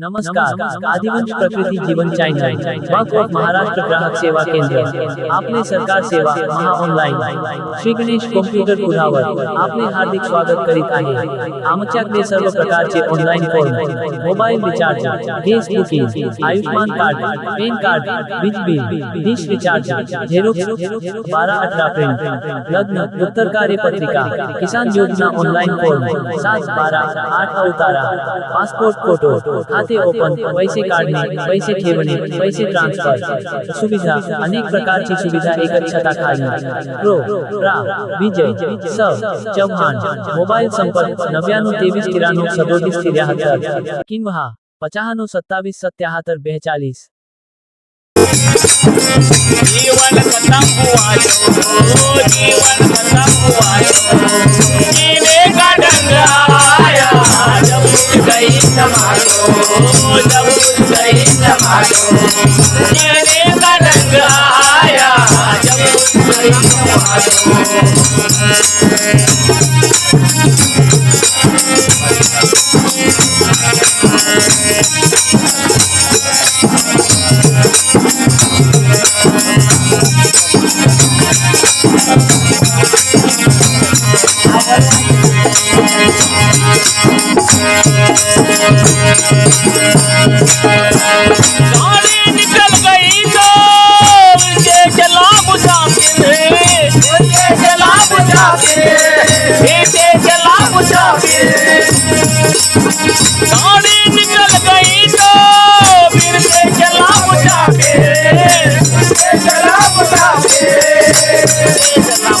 नमस्कार आदिवंश प्रकृति जीवन चॅनल ऑफ़ महाराष्ट्र ग्राहक सेवा केंद्र। आपले सरकार सेवा महा ऑनलाईन श्री गणेश कॉम्प्युटर पुरावर आपले हार्दिक स्वागत करीत आहे। आमच्याकडे सर्व प्रकारचे online form mobile recharge gas booking Ayushman card PAN card वीज बिल डिश रिचार्ज झेरोक्स बारा अठरा प्रिंट लग्न उत्तर कार्य पत्रिका किसान योजना ऑनलाइन फॉर्म सात बारा आठ अवतारा पासपोर्ट फ़ोटो खाते ओपन पैसे काढणे पैसे ठेवणे पैसे ट्रान्सफर सुविधा अनेक प्रकारची सुविधा एकच छताखाली प्रो प्रा विजय स चव्हाण मोबाईल संपर्क नव्याण्णव तेवीस त्र्याण्णव सदोतीस त्र्याहत्तर किंवा पचाहत्तर सत्तावीस सत्याहत्तर बेचाळीस. जीवन खत्म हुआ जो जीवन खत्म हुआ जब उठ गई का ढंग आया जब उठ गाड़ी निकल गई तो फिर से चला मुसाफिर फिर चला मुसाफिर गाड़ी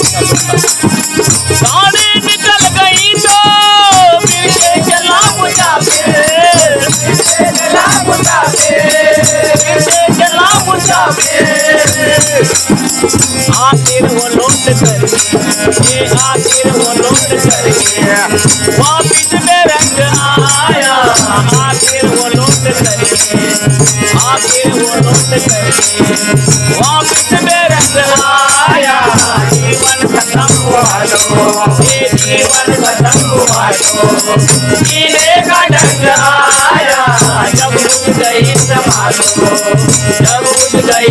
आखिर वो लौट कर आखिर वो लौट कर वापिस में रंग आया, आखिर वो लौट कर आखिर वो लौट कर वापिस में रंग आया, जीवन खत्म हुआ लो, ये जीवन खत्म हुआ जीने का ढंग आया, जब उठ गई समाजो जब उठ गई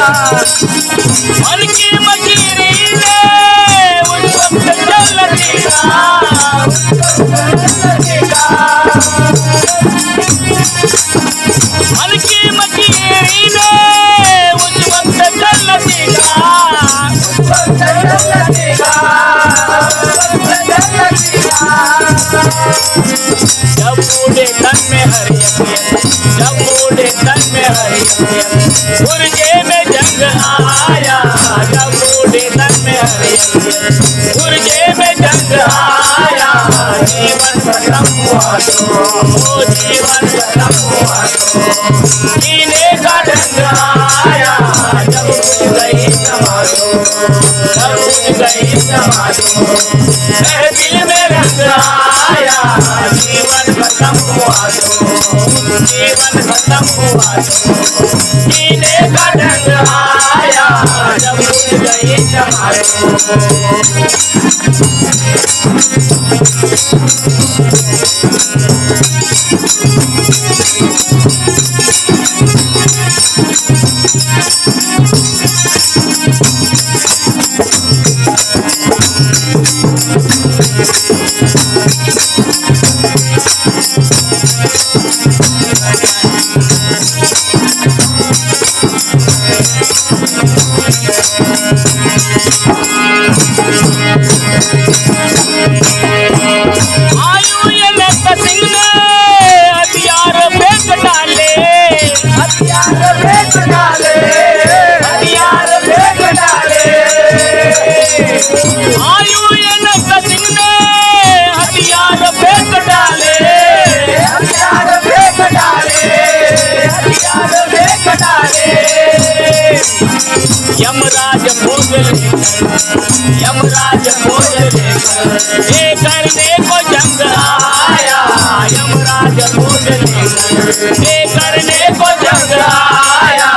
Yes. तन में में जंग आया बूढ़े तन में हरियम गुर्जे में जंग आया जीवन खत्म हुआ तो जीवन खत्म हुआ तो जीने का ढंग आया जब उठ गई समाजो जब उठ गई समाजो महफिल में रंग आया जीवन खत्म हुआ तो। जीवन खत्म हुआ जीने का ढंग आया जब गए जमाए। यमराज भोगले यमराज भोगले ये करने को जंग आया यमराज भोगले ये करने को जंग आया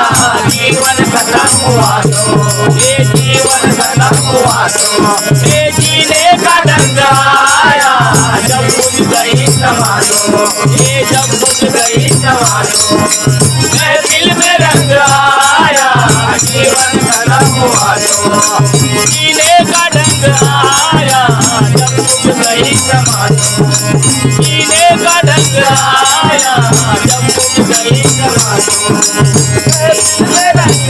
जीवन खत्म हुआ तो ये जीवन खत्म हुआ तो। तो का ढंग आया, जब जीने का ढंग आया, जब बुझ गई समानो मैं दिल में रंग